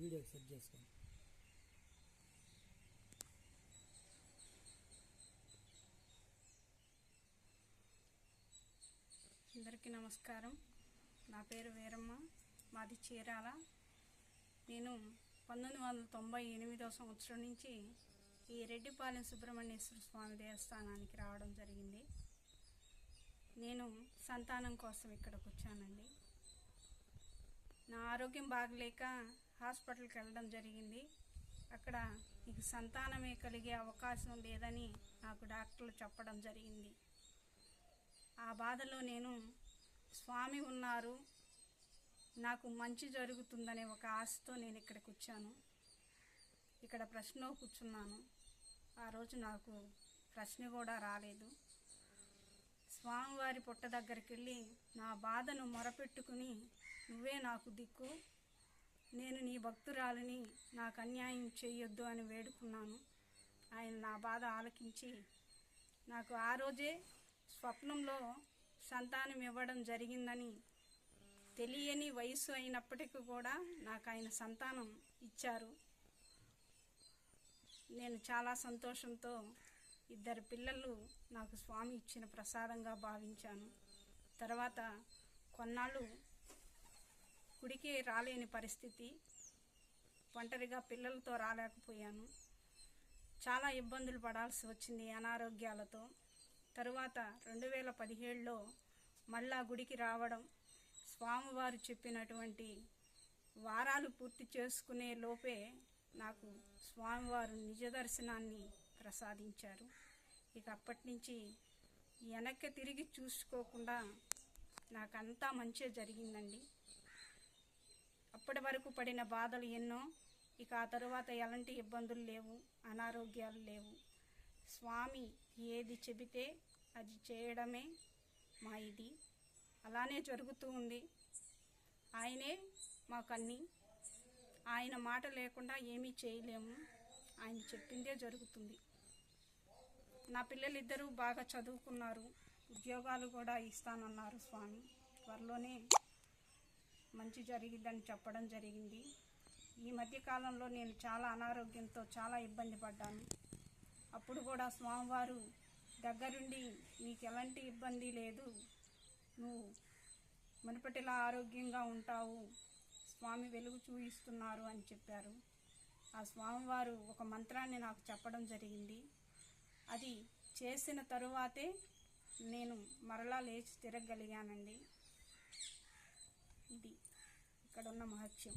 Video set చేసుకోండి. అందరికీ నమస్కారం. నా పేరు వీరమ్మ. మాది చీరాల. నేను పంతొమ్మిది వందల తొంభై ఎనిమిదో సంవత్సరం నుంచి ఈ రెడ్డిపాలెం సుబ్రహ్మణ్యేశ్వర స్వామి దేవస్థానానికి రావడం జరిగింది. నేను సంతానం కోసం ఇక్కడికి వచ్చానండి. నా ఆరోగ్యం బాగలేక హాస్పిటల్కి వెళ్ళడం జరిగింది. అక్కడ నీకు సంతానమే కలిగే అవకాశం లేదని నాకు డాక్టర్లు చెప్పడం జరిగింది. ఆ బాధలో నేను స్వామి ఉన్నారు నాకు మంచి జరుగుతుందనే ఒక ఆశతో నేను ఇక్కడికి వచ్చాను. ఇక్కడ ప్రశ్న కూర్చున్నాను. ఆ రోజు నాకు ప్రశ్న కూడా రాలేదు. స్వామివారి పుట్ట దగ్గరికి వెళ్ళి నా బాధను మొరపెట్టుకుని నువ్వే నాకు దిక్కు నేను నీ భక్తురాలిని నాకు అన్యాయం చేయొద్దు అని వేడుకున్నాను. ఆయన నా బాధ ఆలకించి నాకు ఆ రోజే స్వప్నంలో సంతానం ఇవ్వడం జరిగిందని తెలియని వయసు అయినప్పటికీ కూడా నాకు ఆయన సంతానం ఇచ్చారు. నేను చాలా సంతోషంతో ఇద్దరు పిల్లలు నాకు స్వామి ఇచ్చిన ప్రసాదంగా భావించాను. తర్వాత కొన్నాళ్ళు గుడికి రాలేని పరిస్థితి. ఒంటరిగా పిల్లలతో రాలేకపోయాను. చాలా ఇబ్బందులు పడాల్సి వచ్చింది అనారోగ్యాలతో. తరువాత రెండు వేల పదిహేడులో మళ్ళా గుడికి రావడం స్వామివారు చెప్పినటువంటి వారాలు పూర్తి చేసుకునే లోపే నాకు స్వామివారు నిజ దర్శనాన్ని ప్రసాదించారు. ఇక అప్పటి నుంచి వెనక్కి తిరిగి చూసుకోకుండా నాకంతా మంచి జరిగిందండి. అప్పటి వరకు పడిన బాధలు ఎన్నో. ఇక ఆ తరువాత ఎలాంటి ఇబ్బందులు లేవు అనారోగ్యాలు లేవు. స్వామి ఏది చెబితే అది చేయడమే మా ఇది. అలానే జరుగుతూ ఉంది. ఆయనే మాకన్నీ ఆయన మాట లేకుండా ఏమీ చేయలేము. ఆయన చెప్పిందే జరుగుతుంది. నా పిల్లలిద్దరూ బాగా చదువుకున్నారు. ఉద్యోగాలు కూడా ఇస్తానన్నారు స్వామి. త్వరలోనే మంచి జరిగిందని చెప్పడం జరిగింది. ఈ మధ్య కాలంలో నేను చాలా అనారోగ్యంతో చాలా ఇబ్బంది పడ్డాను. అప్పుడు కూడా స్వామివారు దగ్గరుండి నీకు ఎలాంటి ఇబ్బంది లేదు. నువ్వు మునుపటిలా ఆరోగ్యంగా ఉంటావు. స్వామి వెలుగు చూయిస్తున్నారు అని చెప్పారు. ఆ స్వామివారు ఒక మంత్రాన్ని నాకు చెప్పడం జరిగింది. అది చేసిన తరువాతే నేను మరలా లేచి తిరగగలిగానండి ఇది ఇక్కడ ఉన్న మహత్యం